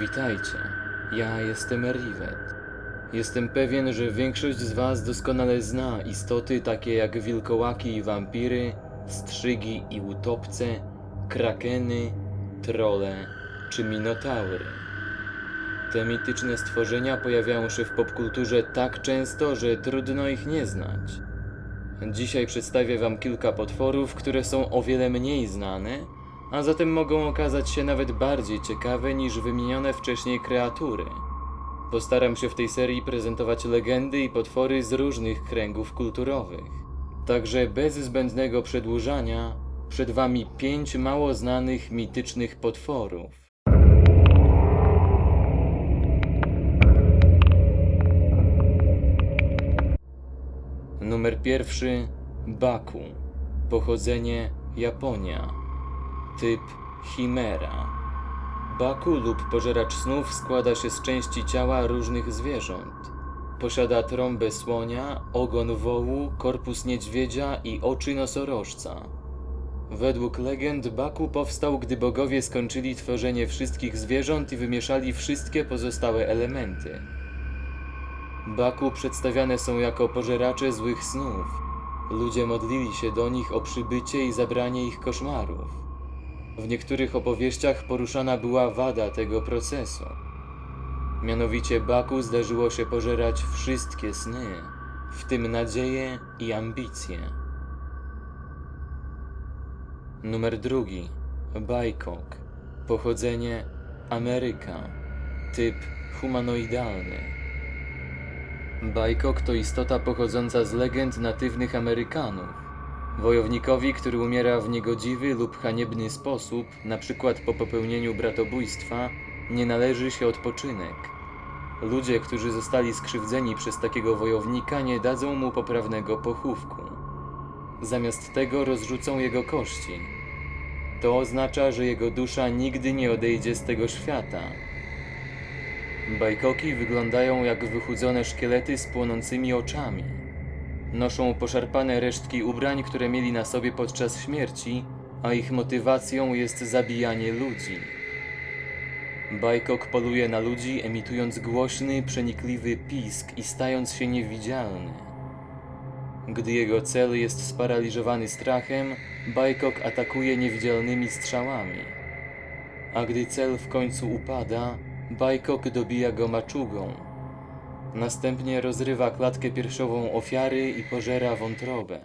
Witajcie, ja jestem Rivet. Jestem pewien, że większość z Was doskonale zna istoty takie jak wilkołaki i wampiry, strzygi i utopce, krakeny, trole czy minotaury. Te mityczne stworzenia pojawiają się w popkulturze tak często, że trudno ich nie znać. Dzisiaj przedstawię Wam kilka potworów, które są o wiele mniej znane, a zatem mogą okazać się nawet bardziej ciekawe niż wymienione wcześniej kreatury. Postaram się w tej serii prezentować legendy i potwory z różnych kręgów kulturowych. Także bez zbędnego przedłużania, przed Wami pięć mało znanych mitycznych potworów. Numer pierwszy Baku. Pochodzenie Japonia. Typ Chimera. Baku lub pożeracz snów składa się z części ciała różnych zwierząt. Posiada trąbę słonia, ogon wołu, korpus niedźwiedzia i oczy nosorożca. Według legend Baku powstał, gdy bogowie skończyli tworzenie wszystkich zwierząt i wymieszali wszystkie pozostałe elementy. Baku przedstawiane są jako pożeracze złych snów. Ludzie modlili się do nich o przybycie i zabranie ich koszmarów. W niektórych opowieściach poruszana była wada tego procesu. Mianowicie Baku zdarzyło się pożerać wszystkie sny, w tym nadzieje i ambicje. Numer drugi. Bajkok. Pochodzenie Ameryka. Typ humanoidalny. Bajkok to istota pochodząca z legend natywnych Amerykanów. Wojownikowi, który umiera w niegodziwy lub haniebny sposób, na przykład po popełnieniu bratobójstwa, nie należy się odpoczynek. Ludzie, którzy zostali skrzywdzeni przez takiego wojownika, nie dadzą mu poprawnego pochówku. Zamiast tego rozrzucą jego kości. To oznacza, że jego dusza nigdy nie odejdzie z tego świata. Bajkoki wyglądają jak wychudzone szkielety z płonącymi oczami. Noszą poszarpane resztki ubrań, które mieli na sobie podczas śmierci, a ich motywacją jest zabijanie ludzi. Bajkok poluje na ludzi, emitując głośny, przenikliwy pisk i stając się niewidzialny. Gdy jego cel jest sparaliżowany strachem, Bajkok atakuje niewidzialnymi strzałami. A gdy cel w końcu upada, Bajkok dobija go maczugą. Następnie rozrywa klatkę piersiową ofiary i pożera wątrobę.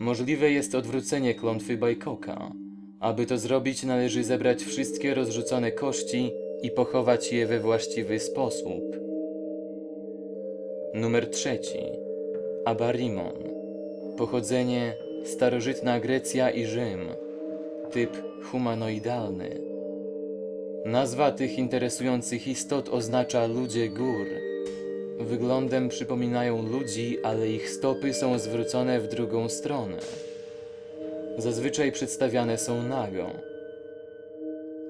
Możliwe jest odwrócenie klątwy Bajkoka. Aby to zrobić, należy zebrać wszystkie rozrzucone kości i pochować je we właściwy sposób. Numer trzeci. Abarimon. Pochodzenie starożytna Grecja i Rzym. Typ humanoidalny. Nazwa tych interesujących istot oznacza ludzie gór. Wyglądem przypominają ludzi, ale ich stopy są zwrócone w drugą stronę. Zazwyczaj przedstawiane są nago.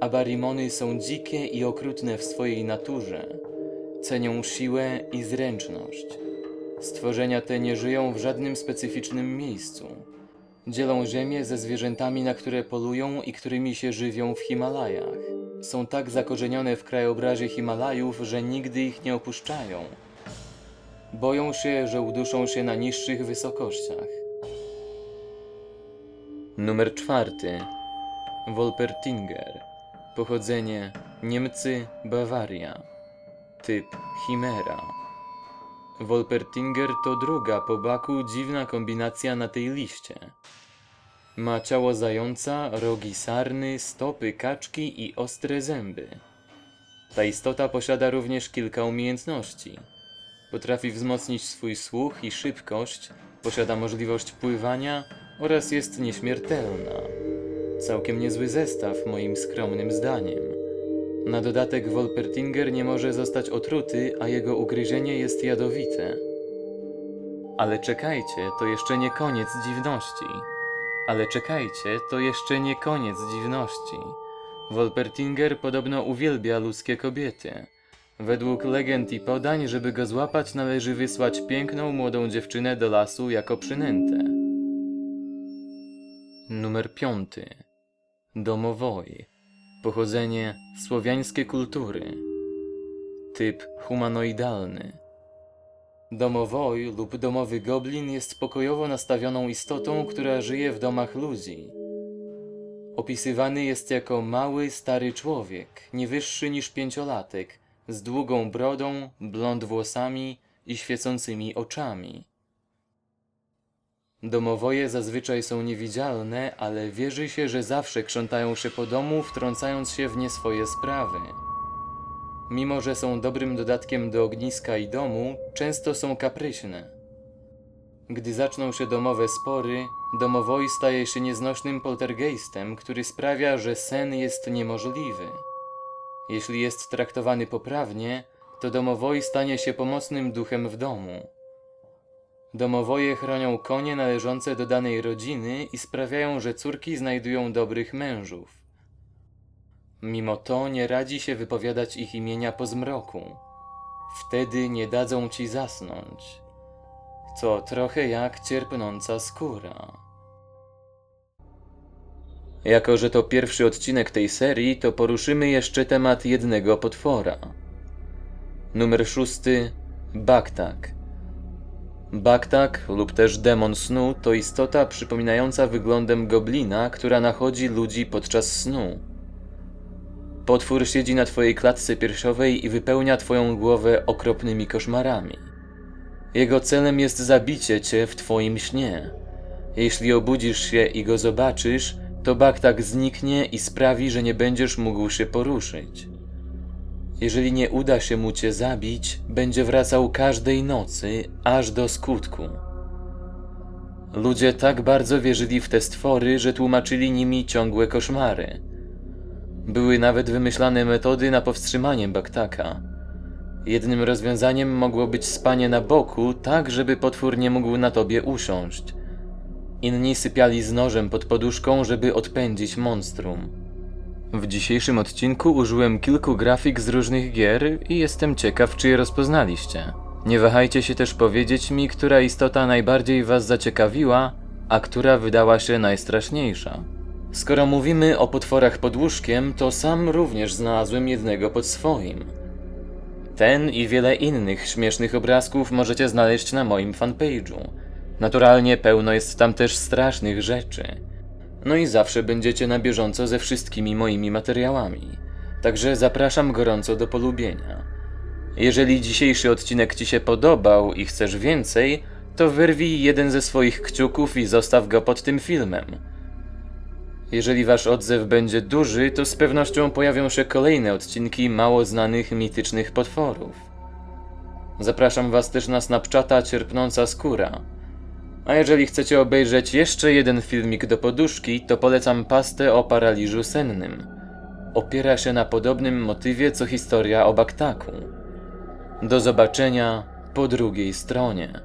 Abarimony są dzikie i okrutne w swojej naturze. Cenią siłę i zręczność. Stworzenia te nie żyją w żadnym specyficznym miejscu. Dzielą ziemię ze zwierzętami, na które polują i którymi się żywią w Himalajach. Są tak zakorzenione w krajobrazie Himalajów, że nigdy ich nie opuszczają. Boją się, że uduszą się na niższych wysokościach. Numer czwarty. Wolpertinger. Pochodzenie Niemcy, Bawaria. Typ Chimera. Wolpertinger to druga po baku dziwna kombinacja na tej liście. Ma ciało zająca, rogi sarny, stopy kaczki i ostre zęby. Ta istota posiada również kilka umiejętności. Potrafi wzmocnić swój słuch i szybkość, posiada możliwość pływania oraz jest nieśmiertelna. Całkiem niezły zestaw, moim skromnym zdaniem. Na dodatek Wolpertinger nie może zostać otruty, a jego ugryzienie jest jadowite. Ale czekajcie, to jeszcze nie koniec dziwności. Ale czekajcie, to jeszcze nie koniec dziwności. Wolpertinger podobno uwielbia ludzkie kobiety. Według legend i podań, żeby go złapać, należy wysłać piękną młodą dziewczynę do lasu jako przynętę. Numer piąty. Domowoj. Pochodzenie słowiańskie kultury. Typ humanoidalny. Domowoj lub domowy goblin jest pokojowo nastawioną istotą, która żyje w domach ludzi. Opisywany jest jako mały, stary człowiek, nie wyższy niż pięciolatek, z długą brodą, blond włosami i świecącymi oczami. Domowoje zazwyczaj są niewidzialne, ale wierzy się, że zawsze krzątają się po domu, wtrącając się w nie swoje sprawy. Mimo, że są dobrym dodatkiem do ogniska i domu, często są kapryśne. Gdy zaczną się domowe spory, domowoi staje się nieznośnym poltergeistem, który sprawia, że sen jest niemożliwy. Jeśli jest traktowany poprawnie, to domowoi stanie się pomocnym duchem w domu. Domowoje chronią konie należące do danej rodziny i sprawiają, że córki znajdują dobrych mężów. Mimo to nie radzi się wypowiadać ich imienia po zmroku. Wtedy nie dadzą ci zasnąć. To trochę jak cierpnąca skóra. Jako, że to pierwszy odcinek tej serii, to poruszymy jeszcze temat jednego potwora. Numer szósty Baktak. Baktak lub też demon snu to istota przypominająca wyglądem goblina, która nachodzi ludzi podczas snu. Potwór siedzi na twojej klatce piersiowej i wypełnia twoją głowę okropnymi koszmarami. Jego celem jest zabicie cię w twoim śnie. Jeśli obudzisz się i go zobaczysz, to Baktak zniknie i sprawi, że nie będziesz mógł się poruszyć. Jeżeli nie uda się mu cię zabić, będzie wracał każdej nocy, aż do skutku. Ludzie tak bardzo wierzyli w te stwory, że tłumaczyli nimi ciągłe koszmary. Były nawet wymyślane metody na powstrzymanie Baktaka. Jednym rozwiązaniem mogło być spanie na boku, tak żeby potwór nie mógł na tobie usiąść. Inni sypiali z nożem pod poduszką, żeby odpędzić monstrum. W dzisiejszym odcinku użyłem kilku grafik z różnych gier i jestem ciekaw, czy je rozpoznaliście. Nie wahajcie się też powiedzieć mi, która istota najbardziej was zaciekawiła, a która wydała się najstraszniejsza. Skoro mówimy o potworach pod łóżkiem, to sam również znalazłem jednego pod swoim. Ten i wiele innych śmiesznych obrazków możecie znaleźć na moim fanpage'u. Naturalnie pełno jest tam też strasznych rzeczy. No i zawsze będziecie na bieżąco ze wszystkimi moimi materiałami. Także zapraszam gorąco do polubienia. Jeżeli dzisiejszy odcinek Ci się podobał i chcesz więcej, to wyrwij jeden ze swoich kciuków i zostaw go pod tym filmem. Jeżeli wasz odzew będzie duży, to z pewnością pojawią się kolejne odcinki mało znanych mitycznych potworów. Zapraszam was też na Snapchata Cierpnąca Skóra. A jeżeli chcecie obejrzeć jeszcze jeden filmik do poduszki, to polecam pastę o paraliżu sennym. Opiera się na podobnym motywie co historia o Baktaku. Do zobaczenia po drugiej stronie.